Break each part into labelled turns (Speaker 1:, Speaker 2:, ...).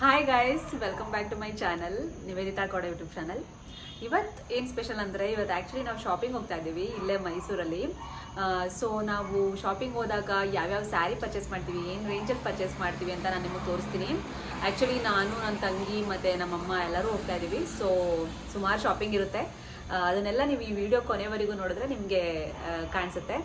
Speaker 1: Hi guys welcome back to my channel Nivedita ಕೋಡ YouTube channel ಇವತ್ತು ಏನು special ಅಂದರೆ ಇವತ್ತು ಆ್ಯಕ್ಚುಲಿ ನಾವು ಶಾಪಿಂಗ್ ಹೋಗ್ತಾ ಇದ್ದೀವಿ, ಇಲ್ಲೇ ಮೈಸೂರಲ್ಲಿ. ಸೊ ನಾವು ಶಾಪಿಂಗ್ ಹೋದಾಗ ಯಾವ್ಯಾವ ಸ್ಯಾರಿ ಪರ್ಚೇಸ್ ಮಾಡ್ತೀವಿ, ಏನು ರೇಂಜಲ್ಲಿ ಪರ್ಚೇಸ್ ಮಾಡ್ತೀವಿ ಅಂತ ನಾನು ನಿಮಗೆ ತೋರಿಸ್ತೀನಿ. ಆ್ಯಕ್ಚುಲಿ ನಾನು ನನ್ನ ತಂಗಿ ಮತ್ತು ನಮ್ಮಮ್ಮ ಎಲ್ಲರೂ ಹೋಗ್ತಾ ಇದ್ದೀವಿ ಸೊ ಸುಮಾರು ಶಾಪಿಂಗ್ ಇರುತ್ತೆ. ಅದನ್ನೆಲ್ಲ ನೀವು ಈ ವಿಡಿಯೋ ಕೊನೆವರೆಗೂ ನೋಡಿದ್ರೆ ನಿಮಗೆ ಕಾಣಿಸುತ್ತೆ.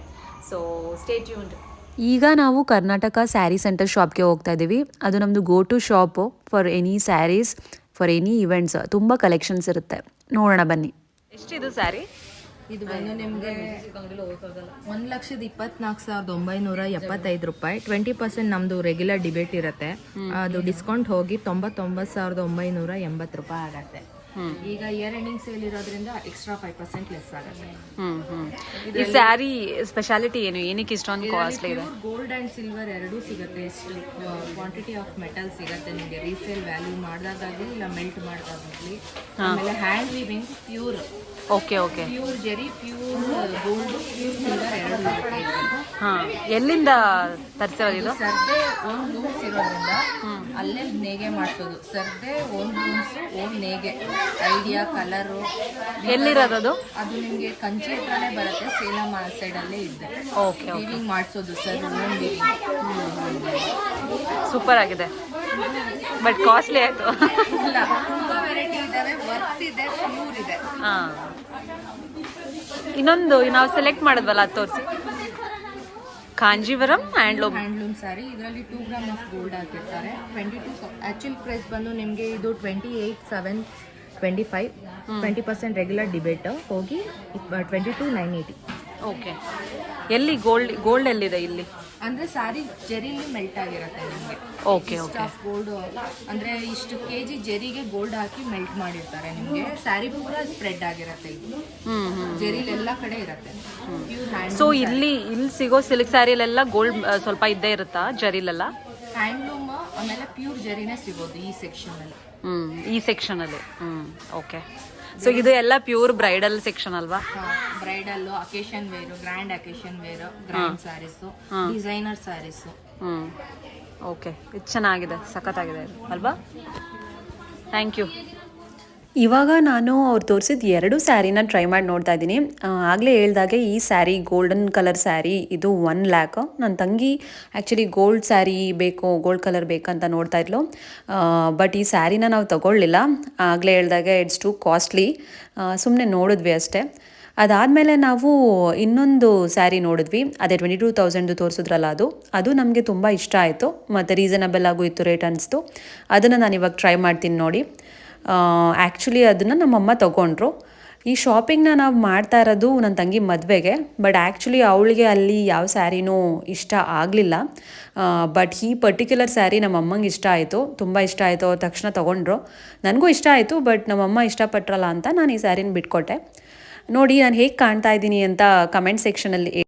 Speaker 1: ಸೊ ಸ್ಟೇ ಟ್ಯೂನ್ಡ್
Speaker 2: ಈಗ ನಾವು ಕರ್ನಾಟಕ ಸ್ಯಾರಿ ಸೆಂಟರ್ ಶಾಪ್ಗೆ ಹೋಗ್ತಾ ಇದ್ದೀವಿ. ಅದು ನಮ್ಮದು go to shop for any sarees for any events ತುಂಬ ಕಲೆಕ್ಷನ್ಸ್ ಇರುತ್ತೆ. ನೋಡೋಣ ಬನ್ನಿ.
Speaker 1: ಎಷ್ಟಿದು ಸ್ಯಾರಿ?
Speaker 3: ಇದು ಬಂದು ನಿಮಗೆ ಒಂದು ಲಕ್ಷದ ಇಪ್ಪತ್ನಾಲ್ಕು ಸಾವಿರದ ಒಂಬೈನೂರ ಎಪ್ಪತ್ತೈದು ರೂಪಾಯಿ. ಟ್ವೆಂಟಿ ಪರ್ಸೆಂಟ್ ನಮ್ಮದು ರೆಗ್ಯುಲರ್ ಡಿಬೇಟ್ ಇರುತ್ತೆ. ಅದು ಡಿಸ್ಕೌಂಟ್ ಹೋಗಿ ತೊಂಬತ್ತೊಂಬತ್ತು ಸಾವಿರದ ಒಂಬೈನೂರ ಎಂಬತ್ತು ರೂಪಾಯಿ ಆಗತ್ತೆ. ಈಗ ಇಯರ್ ಎಂಡಿಂಗ್ ಸೇಲ್ ಇರೋದ್ರಿಂದ ಎಕ್ಸ್ಟ್ರಾ ಫೈವ್ ಪರ್ಸೆಂಟ್ ಲೆಸ್ ಆಗುತ್ತೆ.
Speaker 1: ಈ ಸ್ಯಾರಿ ಸ್ಪೆಷಾಲಿಟಿ ಏನು? ಏನಕ್ಕೆ ಇಷ್ಟೊಂದು ಕಾಸ್ಟ್ಲಿ ಇದೆ?
Speaker 3: ಗೋಲ್ಡ್ ಅಂಡ್ ಸಿಲ್ವರ್ ಎರಡೂ ಸಿಗುತ್ತೆ. ಎಷ್ಟು ಕ್ವಾಂಟಿಟಿ ಆಫ್ ಮೆಟಲ್ ಸಿಗುತ್ತೆ ನಿಮಗೆ. ರೀಸೇಲ್ ವ್ಯಾಲ್ಯೂ ಮಾಡಿದಾಗಲಿ ಇಲ್ಲ ಮೆಲ್ಟ್ ಮಾಡಿದಾಗಲಿ ಆಮೇಲೆ hand weaving pure
Speaker 1: okay okay
Speaker 3: pure zari pure gold pure silver ಎರಡು
Speaker 1: ಹಾಂ ಎಲ್ಲಿಂದ ತರಿಸಿರೋದು ಇದು?
Speaker 3: ಸರ್ದೆ ಓನ್ ರೂಮ್ಸ್ ಇರೋದ್ರಿಂದ ಅಲ್ಲೇ ನೇಗೆ ಮಾಡಿಸೋದು. ಸರ್ದೆ ಓನ್ ರೂಮ್ಸ್ ಓನ್ ನೇಗೆ. ಐಡಿಯಾ ಕಲರು
Speaker 1: ಎಲ್ಲಿರೋದು ಅದು?
Speaker 3: ಅದು ನಿಮಗೆ ಕಂಚಿ ಹತ್ರನೇ ಬರುತ್ತೆ ಸೇಲಂ ಸೈಡಲ್ಲೇ ಇದೆ.
Speaker 1: ಓಕೆ
Speaker 3: ವೀವಿಂಗ್ ಮಾಡಿಸೋದು ಸರ್ ಓನ್ ವೀವಿಂಗ್
Speaker 1: ಸೂಪರ್ ಆಗಿದೆ. ಬಟ್ ಕಾಸ್ಟ್ಲಿ ಆಯಿತು.
Speaker 3: ಇಲ್ಲ. ಇದೆ ಇದೆ
Speaker 1: ಹಾ. ಇನ್ನೊಂದು ನಾವು ಸೆಲೆಕ್ಟ್ ಮಾಡಿದ್ವಲ್ಲ ಅದು ತೋರಿಸಿ. ಕಾಂಜೀವರಂ ಹ್ಯಾಂಡ್ಲೂಮ್
Speaker 3: ಹ್ಯಾಂಡ್ಲೂಮ್ ಸ್ಯಾರಿ ಇದರಲ್ಲಿ ಟೂ ಗ್ರಾಮ್ ಆಫ್ ಗೋಲ್ಡ್ ಹಾಕಿರ್ತಾರೆ. ಟ್ವೆಂಟಿ ಟು ಆ್ಯಕ್ಚುಲ್ ಪ್ರೈಸ್ ಬಂದು ನಿಮಗೆ ಇದು twenty eight seven twenty five twenty percent regular debate ಹೋಗಿ twenty two nine eighty
Speaker 1: okay. ಎಲ್ಲಿ ಗೋಲ್ಡ್ ಗೋಲ್ಡ್ ಎಲ್ಲಿದೆ ಇಲ್ಲಿ?
Speaker 3: ಅಂದ್ರೆ ಸಾರಿ ಜೆರಿಲಿ ಮೆಲ್ಟ್ ಆಗಿರತ್ತೆ ನಿಮಗೆ.
Speaker 1: Okay okay.
Speaker 3: ಗೋಲ್ಡ್ ಅಂದ್ರೆ ಇಷ್ಟು ಕೆ ಜಿ ಜೆರಿಗೆ ಗೋಲ್ಡ್ ಹಾಕಿ ಮೆಲ್ಟ್ ಮಾಡಿರ್ತಾರೆ ನಿಮಗೆ. ಸ್ಯಾರಿ ಪೂರ ಸ್ಪ್ರೆಡ್ ಆಗಿರುತ್ತೆ ಇದು. ಜೆರಿಲಿ ಎಲ್ಲ ಕಡೆ ಇರುತ್ತೆ.
Speaker 1: ಸೊ ಇಲ್ಲಿ ಇಲ್ಲಿ ಸಿಗೋ ಸಿಲ್ಕ್ ಸ್ಯಾರಿಲೆಲ್ಲ ಗೋಲ್ಡ್ ಸ್ವಲ್ಪ ಇದ್ದೇ ಇರುತ್ತಾ ಜರಿಲೆಲ್ಲ?
Speaker 3: ಹ್ಯಾಂಡ್ಲೂಮ್ ಆಮೇಲೆ ಪ್ಯೂರ್ ಜರಿನೇ ಸಿಗೋದು ಈ ಸೆಕ್ಷನಲ್ಲಿ
Speaker 1: ಹ್ಮ್ ಈ ಸೆಕ್ಷನ್ ಅಲ್ಲಿ. ಹ್ಮ್ ಓಕೆ. ಸೊ ಇದು ಎಲ್ಲ ಪ್ಯೂರ್ ಬ್ರೈಡಲ್ ಸೆಕ್ಷನ್ ಅಲ್ವಾ?
Speaker 3: Bridal occasion wear grand occasion wear grand sarees designer sarees
Speaker 1: hmm. Okay ಇದು ಚೆನ್ನಾಗಿದೆ. ಸಖತ್ತಾಗಿದೆ ಅಲ್ವಾ? ಥ್ಯಾಂಕ್ ಯು
Speaker 2: ಇವಾಗ ನಾನು ಅವ್ರು ತೋರಿಸಿದ ಎರಡು ಸ್ಯಾರಿನ ಟ್ರೈ ಮಾಡಿ ನೋಡ್ತಾ ಇದ್ದೀನಿ. ಆಗಲೇ ಹೇಳ್ದಾಗೆ ಈ ಸ್ಯಾರಿ ಗೋಲ್ಡನ್ ಕಲರ್ ಸ್ಯಾರಿ, ಇದು ಒನ್ ಲ್ಯಾಕ್ ನನ್ನ ತಂಗಿ ಆ್ಯಕ್ಚುಲಿ ಗೋಲ್ಡ್ ಸ್ಯಾರಿ ಬೇಕು ಗೋಲ್ಡ್ ಕಲರ್ ಬೇಕಂತ ನೋಡ್ತಾ ಇದ್ಲು. ಬಟ್ ಈ ಸ್ಯಾರಿನ ನಾವು ತಗೊಳ್ಳಿಲ್ಲ. ಆಗಲೇ ಹೇಳ್ದಾಗೆ ಇಟ್ಸ್ ಟು ಕಾಸ್ಟ್ಲಿ ಸುಮ್ಮನೆ ನೋಡಿದ್ವಿ ಅಷ್ಟೇ. ಅದಾದಮೇಲೆ ನಾವು ಇನ್ನೊಂದು ಸ್ಯಾರಿ ನೋಡಿದ್ವಿ. ಅದೇ ಟ್ವೆಂಟಿ ಟೂ ತೌಸಂಡು ತೋರಿಸಿದ್ರಲ್ಲ ಅದು. ಅದು ನಮಗೆ ತುಂಬ ಇಷ್ಟ ಆಯಿತು. ಮತ್ತು ರೀಸನಬಲ್ ಆಗು ಇತ್ತು ರೇಟ್ ಅನ್ನಿಸ್ತು ಅದನ್ನು ನಾನು ಇವಾಗ ಟ್ರೈ ಮಾಡ್ತೀನಿ ನೋಡಿ. ಆ್ಯಕ್ಚುಲಿ ಅದನ್ನು ನಮ್ಮಮ್ಮ ತೊಗೊಂಡ್ರು. ಈ ಶಾಪಿಂಗ್ನ ನಾವು ಮಾಡ್ತಾ ಇರೋದು ನನ್ನ ತಂಗಿ ಮದುವೆಗೆ ಬಟ್ ಆ್ಯಕ್ಚುಲಿ ಅವಳಿಗೆ ಅಲ್ಲಿ ಯಾವ ಸ್ಯಾರಿನೂ ಇಷ್ಟ ಆಗಲಿಲ್ಲ. ಬಟ್ ಈ ಪರ್ಟಿಕ್ಯುಲರ್ ಸ್ಯಾರಿ ನಮ್ಮಮ್ಮಂಗೆ ಇಷ್ಟ ಆಯಿತು, ತುಂಬ ಇಷ್ಟ ಆಯಿತು ತಕ್ಷಣ ತೊಗೊಂಡ್ರು. ನನಗೂ ಇಷ್ಟ ಆಯಿತು ಬಟ್ ನಮ್ಮಮ್ಮ ಇಷ್ಟಪಟ್ರಲ್ಲ ಅಂತ ನಾನು ಈ ಸ್ಯಾರಿನ ಬಿಟ್ಕೊಟ್ಟೆ. ನೋಡಿ ನಾನು ಹೇಗೆ ಕಾಣ್ತಾ ಇದ್ದೀನಿ ಅಂತ ಕಮೆಂಟ್ ಸೆಕ್ಷನಲ್ಲಿ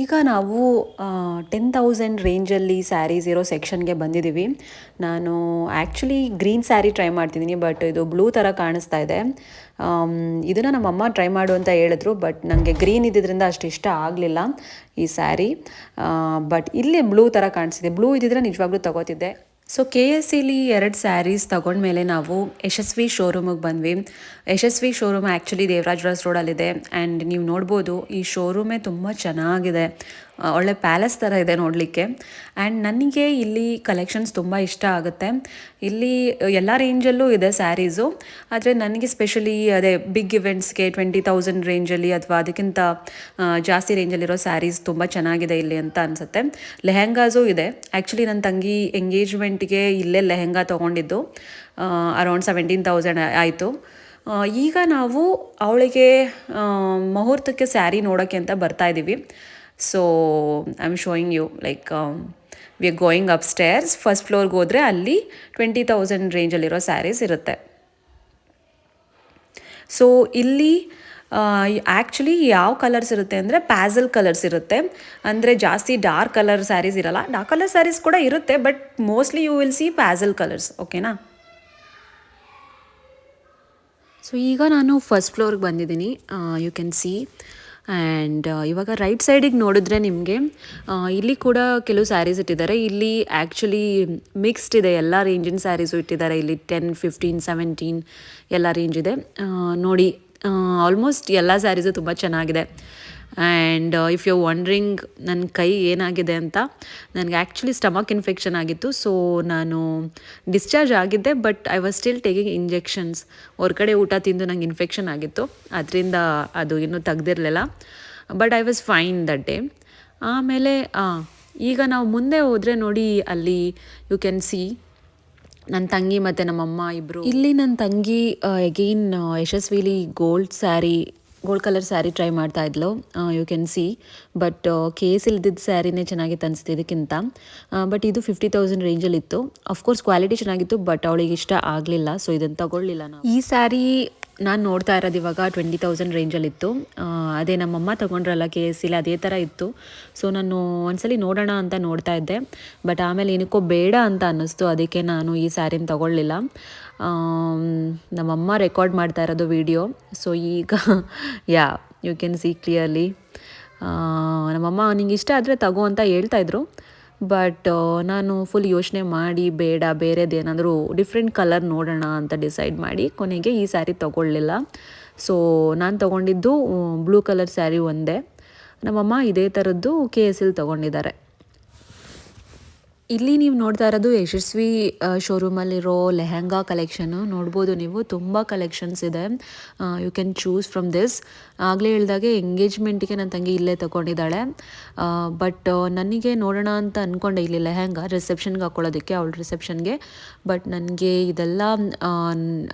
Speaker 2: ಈಗ ನಾವು ಟೆನ್ ತೌಸಂಡ್ ರೇಂಜಲ್ಲಿ ಸ್ಯಾರೀಸ್ ಇರೋ ಸೆಕ್ಷನ್ಗೆ ಬಂದಿದ್ದೀವಿ. ನಾನು ಆ್ಯಕ್ಚುಲಿ ಗ್ರೀನ್ ಸ್ಯಾರಿ ಟ್ರೈ ಮಾಡ್ತಿದ್ದೀನಿ ಬಟ್ ಇದು ಬ್ಲೂ ಥರ ಕಾಣಿಸ್ತಾ ಇದೆ. ಇದನ್ನು ನಮ್ಮಮ್ಮ ಟ್ರೈ ಮಾಡು ಅಂತ ಹೇಳಿದ್ರು ಬಟ್ ನನಗೆ ಗ್ರೀನ್ ಇದ್ದಿದ್ದರಿಂದ ಅಷ್ಟು ಇಷ್ಟ ಆಗಲಿಲ್ಲ ಈ ಸ್ಯಾರಿ ಬಟ್ ಇಲ್ಲಿ ಬ್ಲೂ ಥರ ಕಾಣಿಸ್ತಿದೆ. ಬ್ಲೂ ಇದ್ದಿದ್ರೆ ನಿಜವಾಗ್ಲೂ ತಗೋತಿದ್ದೆ. ಸೊ ಕೆ ಎಸ್ ಸಿಲಿ ಎರಡು ಸ್ಯಾರೀಸ್ ತಗೊಂಡ್ಮೇಲೆ ನಾವು ಯಶಸ್ವಿ ಶೋರೂಮಿಗೆ ಬಂದ್ವಿ. ಯಶಸ್ವಿ ಶೋರೂಮ್ ಆ್ಯಕ್ಚುಲಿ ದೇವರಾಜ್ ರಾಸ್ ರೋಡಲ್ಲಿದೆ. ಆ್ಯಂಡ್ ನೀವು ನೋಡ್ಬೋದು ಈ ಶೋರೂಮೇ ತುಂಬ ಚೆನ್ನಾಗಿದೆ. ಒಳ್ಳೆ ಪ್ಯಾಲೇಸ್ ಥರ ಇದೆ ನೋಡಲಿಕ್ಕೆ. ಆ್ಯಂಡ್ ನನಗೆ ಇಲ್ಲಿ ಕಲೆಕ್ಷನ್ಸ್ ತುಂಬ ಇಷ್ಟ ಆಗುತ್ತೆ. ಇಲ್ಲಿ ಎಲ್ಲ ರೇಂಜಲ್ಲೂ ಇದೆ ಸ್ಯಾರೀಸು ಆದರೆ ನನಗೆ ಸ್ಪೆಷಲಿ ಅದೇ ಬಿಗ್ ಇವೆಂಟ್ಸ್ಗೆ ಟ್ವೆಂಟಿ ತೌಸಂಡ್ ರೇಂಜಲ್ಲಿ ಅಥವಾ ಅದಕ್ಕಿಂತ ಜಾಸ್ತಿ ರೇಂಜಲ್ಲಿರೋ ಸ್ಯಾರೀಸ್ ತುಂಬ ಚೆನ್ನಾಗಿದೆ ಇಲ್ಲಿ ಅಂತ ಅನಿಸುತ್ತೆ. ಲೆಹೆಂಗಾಸು ಇದೆ. ಆ್ಯಕ್ಚುಲಿ ನನ್ನ ತಂಗಿ ಎಂಗೇಜ್ಮೆಂಟ್ಗೆ ಇಲ್ಲೇ ಲೆಹೆಂಗಾ ತೊಗೊಂಡಿದ್ದು. ಅರೌಂಡ್ ಸೆವೆಂಟೀನ್ ತೌಸಂಡ್ ಆಯಿತು. ಈಗ ನಾವು ಅವಳಿಗೆ ಮುಹೂರ್ತಕ್ಕೆ ಸ್ಯಾರಿ ನೋಡೋಕ್ಕೆ ಅಂತ ಬರ್ತಾ so I am showing you like we are going up stairs first ಫ್ಲೋರ್ಗೆ ಹೋದರೆ ಅಲ್ಲಿ ಟ್ವೆಂಟಿ ತೌಸಂಡ್ ರೇಂಜಲ್ಲಿರೋ ಸ್ಯಾರೀಸ್ ಇರುತ್ತೆ ಸೊ ಇಲ್ಲಿ ಆ್ಯಕ್ಚುಲಿ ಯಾವ ಕಲರ್ಸ್ ಇರುತ್ತೆ ಅಂದರೆ ಪ್ಯಾಸಲ್ ಕಲರ್ಸ್ ಇರುತ್ತೆ ಅಂದರೆ ಜಾಸ್ತಿ ಡಾರ್ಕ್ ಕಲರ್ ಸ್ಯಾರೀಸ್ ಇರಲ್ಲ ಡಾರ್ಕ್ ಕಲರ್ ಸ್ಯಾರೀಸ್ ಕೂಡ ಇರುತ್ತೆ but mostly you will see pastel colours ಓಕೆನಾ ಸೊ ಈಗ ನಾನು ಫಸ್ಟ್ ಫ್ಲೋರ್ಗೆ ಬಂದಿದ್ದೀನಿ. ಯು ಕ್ಯಾನ್ ಸಿ ಆ್ಯಂಡ್ ಇವಾಗ ರೈಟ್ ಸೈಡಿಗೆ ನೋಡಿದ್ರೆ ನಿಮಗೆ ಇಲ್ಲಿ ಕೂಡ ಕೆಲವು ಸ್ಯಾರೀಸ್ ಇಟ್ಟಿದ್ದಾರೆ. ಇಲ್ಲಿ ಆ್ಯಕ್ಚುಲಿ ಮಿಕ್ಸ್ಡ್ ಇದೆ. ಎಲ್ಲ ರೇಂಜಿನ ಸ್ಯಾರೀಸು ಇಟ್ಟಿದ್ದಾರೆ. ಇಲ್ಲಿ ಟೆನ್ ಫಿಫ್ಟೀನ್ ಸೆವೆಂಟೀನ್ ಎಲ್ಲ ರೇಂಜ್ ಇದೆ. ನೋಡಿ ಆಲ್ಮೋಸ್ಟ್ ಎಲ್ಲ ಸ್ಯಾರೀಸು ತುಂಬ ಚೆನ್ನಾಗಿದೆ. ಆ್ಯಂಡ್ ಇಫ್ ಯು ವಂಡ್ರಿಂಗ್ ನನ್ನ ಕೈ ಏನಾಗಿದೆ ಅಂತ? ನನಗೆ ಆ್ಯಕ್ಚುಲಿ ಸ್ಟಮಕ್ ಇನ್ಫೆಕ್ಷನ್ ಆಗಿತ್ತು. ಸೊ ನಾನು ಡಿಸ್ಚಾರ್ಜ್ ಆಗಿದ್ದೆ but I was still taking injections ಹೊರಗಡೆ ಊಟ ತಿಂದು ನಂಗೆ ಇನ್ಫೆಕ್ಷನ್ ಆಗಿತ್ತು. ಅದರಿಂದ ಅದು ಇನ್ನೂ ತೆಗ್ದಿರಲಿಲ್ಲ. But I was fine that day ಆಮೇಲೆ ಈಗ ನಾವು ಮುಂದೆ ಹೋದರೆ ನೋಡಿ, ಅಲ್ಲಿ ಯು ಕ್ಯಾನ್ ಸಿ ನನ್ನ ತಂಗಿ ಮತ್ತು ನಮ್ಮಮ್ಮ ಇಬ್ಬರು ಇಲ್ಲಿ ನನ್ನ ತಂಗಿ again ಯಶಸ್ವಿಲಿ gold saree gold colour saree try ಮಾಡ್ತಾ ಇದ್ಲು. You can see but case ಇಲ್ದಿದ್ದ ಸ್ಯಾರಿನೇ ಚೆನ್ನಾಗಿತ್ತು ಅನಿಸ್ತು ಇದಕ್ಕಿಂತ. ಬಟ್ ಇದು ಫಿಫ್ಟಿ ತೌಸಂಡ್ ರೇಂಜಲ್ಲಿತ್ತು ಅಫ್ಕೋರ್ಸ್ ಕ್ವಾಲಿಟಿ ಚೆನ್ನಾಗಿತ್ತು ಬಟ್ ಅವಳಿಗೆ ಇಷ್ಟ ಆಗಲಿಲ್ಲ ಸೊ ಇದನ್ನು ತಗೊಳ್ಳಿಲ್ಲ ನಾವು. ಈ ಸ್ಯಾರಿ ನಾನು ನೋಡ್ತಾ ಇರೋದು ಇವಾಗ ಟ್ವೆಂಟಿ ತೌಸಂಡ್ ರೇಂಜಲ್ಲಿತ್ತು ಅದೇ ನಮ್ಮಮ್ಮ ತೊಗೊಂಡ್ರಲ್ಲ ಕೆ ಎಸ್ ಸಿಲಿ ಅದೇ ಥರ ಇತ್ತು. ಸೊ ನಾನು ಒಂದ್ಸಲಿ ನೋಡೋಣ ಅಂತ ನೋಡ್ತಾ ಇದ್ದೆ. ಬಟ್ ಆಮೇಲೆ ಏನಕ್ಕೋ ಬೇಡ ಅಂತ ಅನ್ನಿಸ್ತು. ಅದಕ್ಕೆ ನಾನು ಈ ಸ್ಯಾರಿನ ತೊಗೊಳ್ಳಿಲ್ಲ. ನಮ್ಮಮ್ಮ ರೆಕಾರ್ಡ್ ಮಾಡ್ತಾ ಇರೋದು ವಿಡಿಯೋ ಸೊ ಈಗ ya you can see clearly ನಮ್ಮಮ್ಮ, ನಿಂಗೆ ಇಷ್ಟ ಆದರೆ ತಗೋ ಅಂತ ಹೇಳ್ತಾಯಿದ್ರು ಬಟ್ ನಾನು ಫುಲ್ ಯೋಚನೆ ಮಾಡಿ, ಬೇಡ ಬೇರೆದೇನಾದರೂ ಡಿಫ್ರೆಂಟ್ ಕಲರ್ ನೋಡೋಣ ಅಂತ ಡಿಸೈಡ್ ಮಾಡಿ, ಕೊನೆಗೆ ಈ ಸ್ಯಾರಿ ತೊಗೊಳ್ಳಿಲ್ಲ. ಸೊ ನಾನು ತೊಗೊಂಡಿದ್ದು ಬ್ಲೂ ಕಲರ್ ಸ್ಯಾರಿ ಒಂದೇ. ನಮ್ಮಮ್ಮ ಇದೇ ಥರದ್ದು ಕೆ ಎಸ್ ಎಲ್ ತೊಗೊಂಡಿದ್ದಾರೆ. ಇಲ್ಲಿ ನೀವು ನೋಡ್ತಾ ಇರೋದು ಯಶಸ್ವಿ ಶೋರೂಮಲ್ಲಿರೋ ಲೆಹೆಂಗಾ ಕಲೆಕ್ಷನ್ನು ನೋಡ್ಬೋದು ನೀವು, ತುಂಬ ಕಲೆಕ್ಷನ್ಸ್ ಇದೆ. You can choose from this ಆಗಲೇ ಹೇಳಿದಾಗೆ ಎಂಗೇಜ್ಮೆಂಟಿಗೆ ನನ್ನ ತಂಗಿ ಇಲ್ಲೇ ತಗೊಂಡಿದ್ದಾಳೆ ಬಟ್ ನನಗೆ ನೋಡೋಣ ಅಂತ ಅಂದ್ಕೊಂಡೆ ಇಲ್ಲಿ ಲೆಹಂಗಾ. ರಿಸೆಪ್ಷನ್ಗೆ ಹಾಕ್ಕೊಳ್ಳೋದಕ್ಕೆ ಅವಳ ರಿಸೆಪ್ಷನ್ಗೆ ಬಟ್ ನನಗೆ ಇದೆಲ್ಲ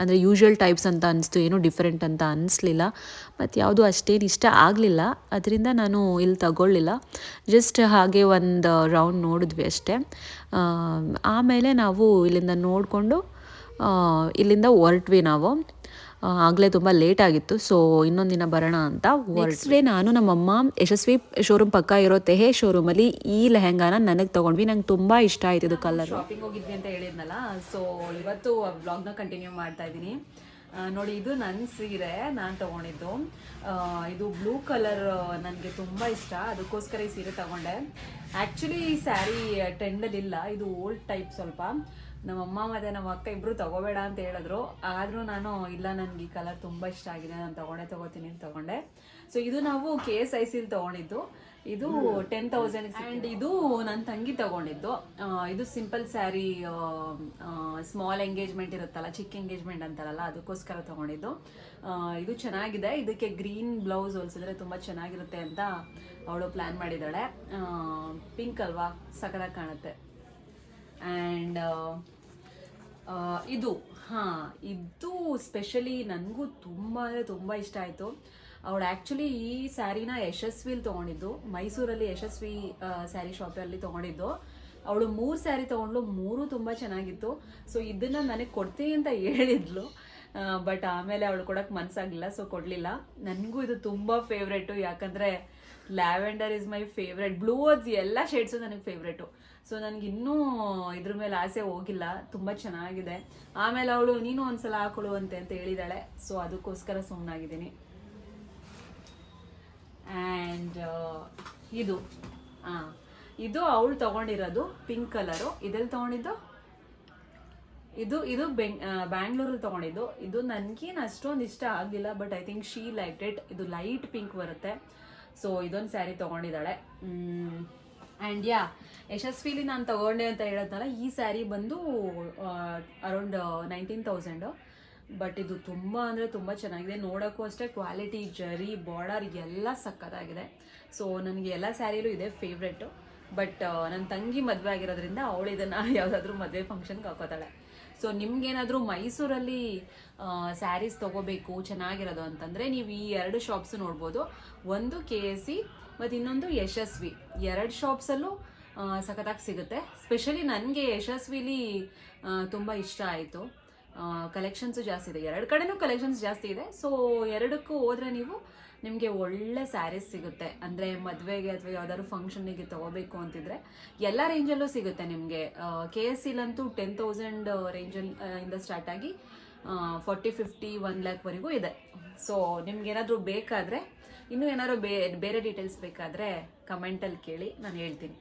Speaker 2: ಅಂದರೆ ಯೂಶ್ವಲ್ ಟೈಪ್ಸ್ ಅಂತ ಅನಿಸ್ತು. ಏನೂ ಡಿಫ್ರೆಂಟ್ ಅಂತ ಅನಿಸ್ಲಿಲ್ಲ. ಮತ್ತು ಯಾವುದು ಅಷ್ಟೇನು ಇಷ್ಟ ಆಗಲಿಲ್ಲ. ಅದರಿಂದ ನಾನು ಇಲ್ಲಿ ತಗೊಳ್ಳಿಲ್ಲ. ಜಸ್ಟ್ ಹಾಗೆ ಒಂದು ರೌಂಡ್ ನೋಡಿದ್ವಿ ಅಷ್ಟೇ. ಆಮೇಲೆ ನಾವು ಇಲ್ಲಿಂದ ನೋಡಿಕೊಂಡು ಇಲ್ಲಿಂದ ಹೊರಟ್ವಿ ನಾವು. ಆಗಲೇ ತುಂಬ ಲೇಟ್ ಆಗಿತ್ತು ಸೊ ಇನ್ನೊಂದು ದಿನ ಬರೋಣ ಅಂತ ನೆಕ್ಸ್ಟ್ ಡೇ ನಾನು ನಮ್ಮಮ್ಮ ಯಶಸ್ವಿ ಶೋರೂಮ್ ಪಕ್ಕ ಇರೋ ತೆಹೆ ಶೋರೂಮಲ್ಲಿ ಈ ಲೆಹೆಂಗಾನ ನನಗೆ ತೊಗೊಂಡ್ವಿ. ನಂಗೆ ತುಂಬ ಇಷ್ಟ ಆಯ್ತು ಇದು ಕಲರ್
Speaker 1: ಶಾಪಿಂಗ್ ಹೋಗಿದ್ವಿ ಅಂತ ಹೇಳಿದ್ನಲ್ಲ ಸೊ ಇವತ್ತು ಬ್ಲಾಗ್ನ ಕಂಟಿನ್ಯೂ ಮಾಡ್ತಾ ಇದ್ದೀನಿ. ನೋಡಿ, ಇದು ನನ್ನ ಸೀರೆ, ನಾನು ತಗೊಂಡಿದ್ದು. ಇದು ಬ್ಲೂ ಕಲರ್ ನನಗೆ ತುಂಬ ಇಷ್ಟ. ಅದಕ್ಕೋಸ್ಕರ ಈ ಸೀರೆ ತಗೊಂಡೆ. ಆ್ಯಕ್ಚುಲಿ ಈ ಸ್ಯಾರಿ ಟ್ರೆಂಡಲ್ಲಿ ಇಲ್ಲ. ಇದು ಓಲ್ಡ್ ಟೈಪ್ ಸ್ವಲ್ಪ. ನಮ್ಮಮ್ಮ ಮತ್ತು ನಮ್ಮ ಅಕ್ಕ ಇಬ್ಬರು ತಗೋಬೇಡ ಅಂತ ಹೇಳಿದ್ರು. ಆದರೂ ನಾನು, ಇಲ್ಲ, ನನಗೆ ಈ ಕಲರ್ ತುಂಬ ಇಷ್ಟ ಆಗಿದೆ. ನಾನು ತಗೊಂಡೆ, ತಗೋತೀನಿ ಅಂತ ತಗೊಂಡೆ. ಸೊ ಇದು ನಾವು ಕೆ ಎಸ್ ಐ ಸಿಲ್ ತಗೊಂಡಿದ್ದು. ಇದು ಟೆನ್ ತೌಸಂಡ್ ಆ್ಯಂಡ್ ಇದು ನನ್ನ ತಂಗಿ ತಗೊಂಡಿದ್ದು. ಇದು ಸಿಂಪಲ್ ಸ್ಯಾರಿ ಸ್ಮಾಲ್ ಎಂಗೇಜ್ಮೆಂಟ್ ಇರುತ್ತಲ್ಲ ಚಿಕ್ಕ ಎಂಗೇಜ್ಮೆಂಟ್ ಅಂತಾರಲ್ಲ ಅದಕ್ಕೋಸ್ಕರ ತಗೊಂಡಿದ್ದು. ಇದು ಚೆನ್ನಾಗಿದೆ. ಇದಕ್ಕೆ ಗ್ರೀನ್ ಬ್ಲೌಸ್ ಹೊಲ್ಸಿದ್ರೆ ತುಂಬ ಚೆನ್ನಾಗಿರುತ್ತೆ ಅಂತ ಅವಳು ಪ್ಲ್ಯಾನ್ ಮಾಡಿದ್ದಾಳೆ. ಪಿಂಕ್ ಅಲ್ವಾ? ಸಖತ್ತಾಗಿ ಕಾಣುತ್ತೆ. ಆ್ಯಂಡ್ ಇದು ಹಾಂ ಇದು ಸ್ಪೆಷಲಿ ನನಗೂ ತುಂಬ ಅಂದರೆ ತುಂಬ ಇಷ್ಟ ಆಯಿತು. ಅವಳು ಆ್ಯಕ್ಚುಲಿ ಈ ಸ್ಯಾರಿನ ಯಶಸ್ವಿಲಿ ತೊಗೊಂಡಿದ್ದು, ಮೈಸೂರಲ್ಲಿ ಯಶಸ್ವಿ ಸ್ಯಾರಿ ಶಾಪಲ್ಲಿ ತೊಗೊಂಡಿದ್ದು. ಅವಳು ಮೂರು ಸ್ಯಾರಿ ತೊಗೊಂಡ್ಲು, ಮೂರು ತುಂಬ ಚೆನ್ನಾಗಿತ್ತು. ಸೊ ಇದನ್ನು ನನಗೆ ಕೊಡ್ತೀನಿ ಅಂತ ಹೇಳಿದ್ಲು. ಬಟ್ ಆಮೇಲೆ ಅವಳು ಕೊಡೋಕ್ಕೆ ಮನಸ್ಸಾಗಿಲ್ಲ ಸೊ ಕೊಡಲಿಲ್ಲ. ನನಗೂ ಇದು ತುಂಬ ಫೇವ್ರೇಟು ಯಾಕಂದರೆ lavender is my favourite blue ಅದ್ ಎಲ್ಲ ಶೇಡ್ಸು ನನಗೆ ಫೇವ್ರೇಟು ಸೊ ನನಗೆ ಇನ್ನೂ ಇದ್ರ ಮೇಲೆ ಆಸೆ ಹೋಗಿಲ್ಲ. ತುಂಬ ಚೆನ್ನಾಗಿದೆ. ಆಮೇಲೆ ಅವಳು, ನೀನು ಒಂದ್ಸಲ ಹಾಕೊಳ್ಳುವಂತೆ ಅಂತ ಹೇಳಿದಾಳೆ. ಸೊ ಅದಕ್ಕೋಸ್ಕರ ಸುಮ್ಮನಾಗಿದ್ದೀನಿ ಆ್ಯಂಡ್ ಇದು. ಹಾಂ ಇದು ಅವಳು ತಗೊಂಡಿರೋದು ಪಿಂಕ್ ಕಲರು ಇದೆಲ್ಲಿ ತಗೊಂಡಿದ್ದು? ಇದು ಇದು ಬೆಂಗ್ ಬ್ಯಾಂಗ್ಳೂರಲ್ಲಿ ತೊಗೊಂಡಿದ್ದು. ಇದು ನನಗೇನು ಅಷ್ಟೊಂದು ಇಷ್ಟ ಆಗಲಿಲ್ಲ but I think she like it ಇದು ಲೈಟ್ ಪಿಂಕ್ ಬರುತ್ತೆ. ಸೊ ಇದೊಂದು ಸ್ಯಾರಿ ತೊಗೊಂಡಿದ್ದಾಳೆ. ಆ್ಯಂಡ್ ಯಾ ಯಶಸ್ವಿಲಿ ನಾನು ತೊಗೊಂಡೆ ಅಂತ ಹೇಳೋದಲ್ಲ ಈ ಸ್ಯಾರಿ ಬಂದು ಅರೌಂಡ್ ನೈನ್ಟೀನ್ ತೌಸಂಡು ಬಟ್ ಇದು ತುಂಬ ಅಂದರೆ ತುಂಬ ಚೆನ್ನಾಗಿದೆ. ನೋಡೋಕ್ಕೂ ಅಷ್ಟೇ ಕ್ವಾಲಿಟಿ ಜರಿ ಬಾರ್ಡರ್ ಎಲ್ಲ ಸಕ್ಕತ್ತಾಗಿದೆ ಸೊ ನನಗೆ ಎಲ್ಲ ಸ್ಯಾರಿಲೂ ಇದೆ ಫೇವ್ರೆಟ್ಟು ಬಟ್ ನನ್ನ ತಂಗಿ ಮದುವೆ ಆಗಿರೋದ್ರಿಂದ ಅವಳು ಇದನ್ನು ಯಾವುದಾದ್ರೂ ಮದುವೆ ಫಂಕ್ಷನ್ಗೆ ಹಾಕೋತಾಳೆ. ಸೊ ನಿಮ್ಗೇನಾದರೂ ಮೈಸೂರಲ್ಲಿ ಸ್ಯಾರೀಸ್ ತೊಗೋಬೇಕು, ಚೆನ್ನಾಗಿರೋದು ಅಂತಂದರೆ ನೀವು ಈ ಎರಡು ಶಾಪ್ಸು ನೋಡ್ಬೋದು. ಒಂದು ಕೆ ಎಸ್ ಸಿ ಮತ್ತು ಇನ್ನೊಂದು ಯಶಸ್ವಿ. ಎರಡು ಶಾಪ್ಸಲ್ಲೂ ಸಖತ್ತಾಗಿ ಸಿಗುತ್ತೆ. ಸ್ಪೆಷಲಿ ನನಗೆ ಯಶಸ್ವಿಲಿ ತುಂಬ ಇಷ್ಟ ಆಯಿತು. ಕಲೆಕ್ಷನ್ಸು ಜಾಸ್ತಿ ಇದೆ. ಎರಡು ಕಡೆನೂ ಕಲೆಕ್ಷನ್ಸ್ ಜಾಸ್ತಿ ಇದೆ. ಸೊ ಎರಡಕ್ಕೂ ಹೋದರೆ ನೀವು ನಿಮಗೆ ಒಳ್ಳೆ ಸ್ಯಾರೀಸ್ ಸಿಗುತ್ತೆ. ಅಂದರೆ ಮದುವೆಗೆ ಅಥವಾ ಯಾವ್ದಾದ್ರು ಫಂಕ್ಷನಿಗೆ ತೊಗೋಬೇಕು ಅಂತಿದ್ರೆ ಎಲ್ಲ ರೇಂಜಲ್ಲೂ ಸಿಗುತ್ತೆ ನಿಮಗೆ. ಕೆ ಎಸ್ ಸಿಲಂತೂ ಟೆನ್ ತೌಸಂಡ್ ರೇಂಜಲ್ಲಿ ಇಂದ ಸ್ಟಾರ್ಟ್ ಆಗಿ ಫಾರ್ಟಿ ಫಿಫ್ಟಿ ಒನ್ ಲ್ಯಾಕ್ವರೆಗೂ ಇದೆ. ಸೊ ನಿಮ್ಗೇನಾದರೂ ಬೇಕಾದರೆ,
Speaker 2: ಇನ್ನೂ ಏನಾದ್ರು ಬೇರೆ ಡೀಟೇಲ್ಸ್ ಬೇಕಾದರೆ ಕಮೆಂಟಲ್ಲಿ ಕೇಳಿ ನಾನು ಹೇಳ್ತೀನಿ.